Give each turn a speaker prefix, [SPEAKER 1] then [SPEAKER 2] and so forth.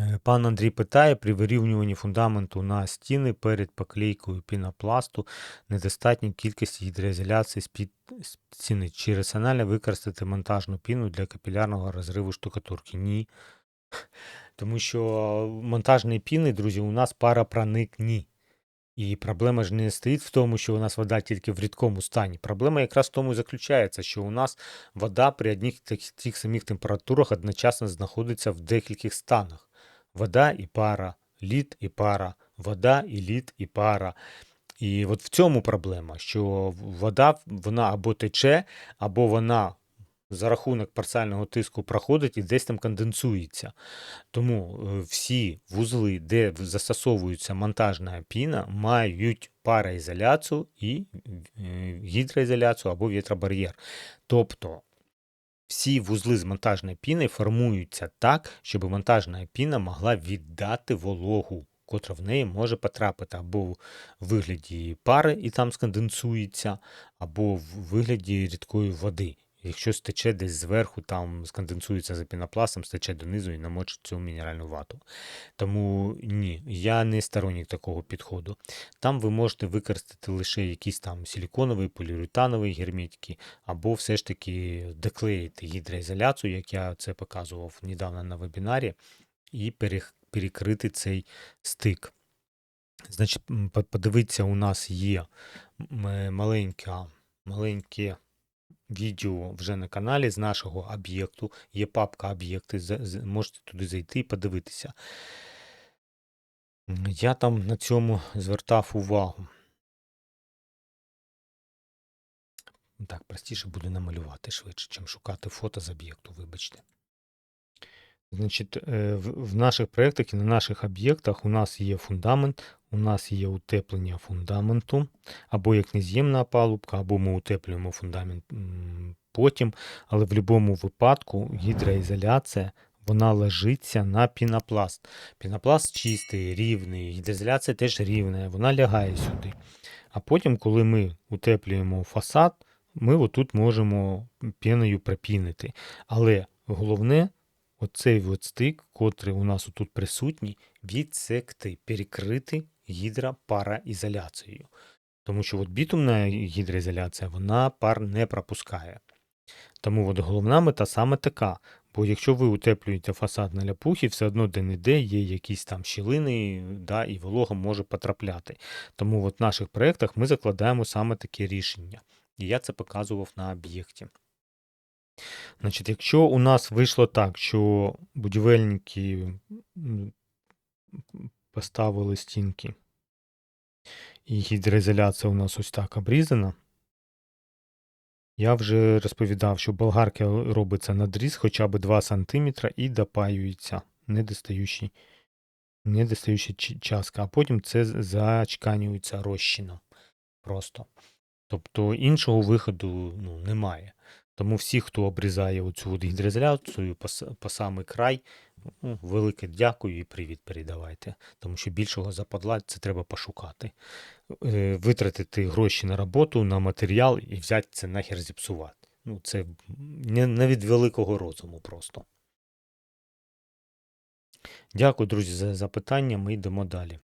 [SPEAKER 1] Е, Пан Андрій питає, при вирівнюванні фундаменту на стіни перед поклейкою пінопласту недостатньої кількості гідроізоляції з-під стіни. Чи раціонально використати монтажну піну для капілярного розриву штукатурки? Ні. Тому що монтажні піни, друзі, у нас парапроникні. І проблема ж не стоїть в тому, що у нас вода тільки в рідкому стані. Проблема якраз в тому і заключається, що у нас вода при одних тих, самих температурах одночасно знаходиться в декількох станах. Вода і пара, лід і пара, вода і лід і пара. І от в цьому проблема, що вода вона або тече, або вона за рахунок парціального тиску проходить і десь там конденсується. Тому е, всі вузли, де застосовується монтажна піна, мають пароізоляцію і е, гідроізоляцію або вітробар'єр. Тобто всі вузли з монтажної піни формуються так, щоб монтажна піна могла віддати вологу, котра в неї може потрапити або в вигляді пари і там сконденсується, або в вигляді рідкої води. Якщо стече десь зверху, там сконденсується за пінопластом, стече донизу і намочить цю мінеральну вату. Тому ні, я не сторонник такого підходу. Там ви можете використати лише якісь там силіконовий, поліуретановий герметики, або все ж таки доклеїти гідроізоляцію, як я це показував недавно на вебінарі, і перекрити цей стик. Значить, подивіться, у нас є маленька, маленьке відео вже на каналі з нашого об'єкту. Є папка об'єкти, можете туди зайти і подивитися. Я там на цьому звертав увагу. Так, простіше буде намалювати швидше, чим шукати фото з об'єкту, вибачте. Значить, е, в в наших проєктах і на наших об'єктах у нас є фундамент, у нас є утеплення фундаменту, або як нез'ємна опалубка, або ми утеплюємо фундамент потім. Але в будь-якому випадку гідроізоляція вона ложиться на пінопласт. Пінопласт чистий, рівний, гідроізоляція теж рівна, вона лягає сюди. А потім, коли ми утеплюємо фасад, ми отут можемо піною пропінити. Але головне оцей от стик, котрий у нас тут присутній, відсекти, перекрити гідропараізоляцією. Тому що от бітумна гідроізоляція, вона пар не пропускає. Тому от головна мета саме така. Бо якщо ви утеплюєте фасад на ляпухі, все одно де-не-де є якісь там щілини, да, і волога може потрапляти. Тому от в наших проєктах ми закладаємо саме таке рішення. І я це показував на об'єкті. Значить, якщо у нас вийшло так, що будівельники поставили стінки, і гідроізоляція у нас ось так обрізана, я вже розповідав, що болгарки робиться надріз хоча б 2 см і допаюється недостаючий, недостаюча частка, а потім це зачканюється розчином. Просто. Тобто іншого виходу ну, немає. Тому всі, хто обрізає оцю от гідроізоляцію по, по самий край, ну, велике дякую і привіт передавайте. Тому що більшого западла це треба пошукати. Е, Витратити гроші на роботу, на матеріал і взяти це нахер зіпсувати. Ну, це не, не від великого розуму просто. Дякую, друзі, за запитання. Ми йдемо далі.